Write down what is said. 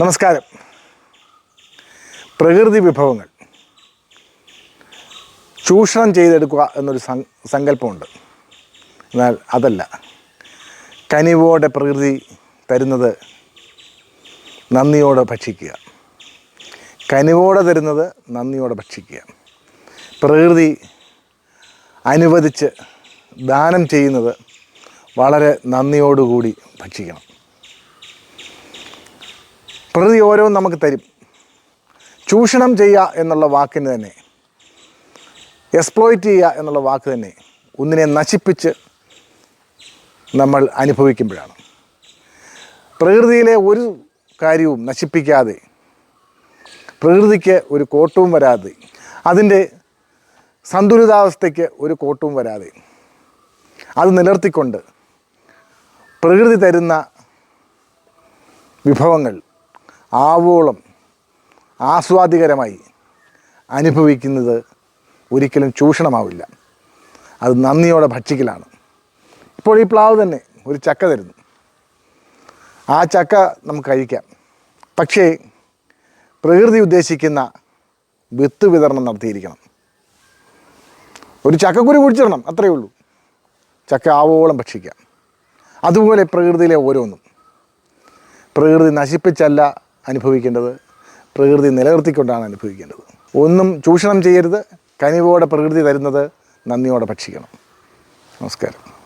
നമസ്കാരം. പ്രകൃതി വിഭവങ്ങൾ. ചൂഷണം ചെയ്തെടുക്കുക എന്നൊരു സങ്കല്പമുണ്ട്. എന്നാൽ അതല്ല. കനിവോടെ പ്രകൃതി തരുന്നത് നന്ദിയോടെ ഭക്ഷിക്കുക. കനിവോടെ തരുന്നത് നന്ദിയോടെ ഭക്ഷിക്കുക. പ്രകൃതി അനുവദിച്ച് ദാനം ചെയ്യുന്നത് വളരെ നന്ദിയോടുകൂടി ഭക്ഷിക്കണം. പ്രകൃതി ഓരോന്നും നമുക്ക് തരും. ചൂഷണം ചെയ്യുക എന്നുള്ള വാക്കിന് തന്നെ എക്സ്പ്ലോയിറ്റ് ചെയ്യുക എന്നുള്ള വാക്ക് തന്നെ ഒന്നിനെ നശിപ്പിച്ച് നമ്മൾ അനുഭവിക്കുമ്പോഴാണ്. പ്രകൃതിയിലെ ഒരു കാര്യവും നശിപ്പിക്കാതെ പ്രകൃതിക്ക് ഒരു കോട്ടവും വരാതെ അതിന്റെ സന്തുലിതാവസ്ഥയ്ക്ക് ഒരു കോട്ടവും വരാതെ അത് നിലർത്തിക്കൊണ്ട് പ്രകൃതി തരുന്ന വിഭവങ്ങൾ ആവോളം ആസ്വാദികരമായി അനുഭവിക്കുന്നത് ഒരിക്കലും ചൂഷണമാവില്ല. അത് നന്ദിയോടെ ഭക്ഷിക്കലാണ്. ഇപ്പോൾ ഈ പ്ലാവ് തന്നെ ഒരു ചക്ക തരുന്നു. ആ ചക്ക നമുക്ക് കഴിക്കാം. പക്ഷേ പ്രകൃതി ഉദ്ദേശിക്കുന്ന വിത്ത് വിതരണം നടത്തിയിരിക്കണം. ഒരു ചക്കക്കുരു കുഴിച്ചിടണം അത്രയേ ഉള്ളൂ. ചക്ക ആവോളം ഭക്ഷിക്കാം. അതുപോലെ പ്രകൃതിയിലെ ഓരോന്നും. പ്രകൃതി നശിപ്പിച്ചല്ല അനുഭവിക്കേണ്ടത് പ്രകൃതി നിലനിർത്തിക്കൊണ്ടാണ് അനുഭവിക്കേണ്ടത്. ഒന്നും ചൂഷണം ചെയ്യരുത്. കനിവോടെ പ്രകൃതി തരുന്നത് നന്ദിയോടെ ഭക്ഷിക്കണം. നമസ്കാരം.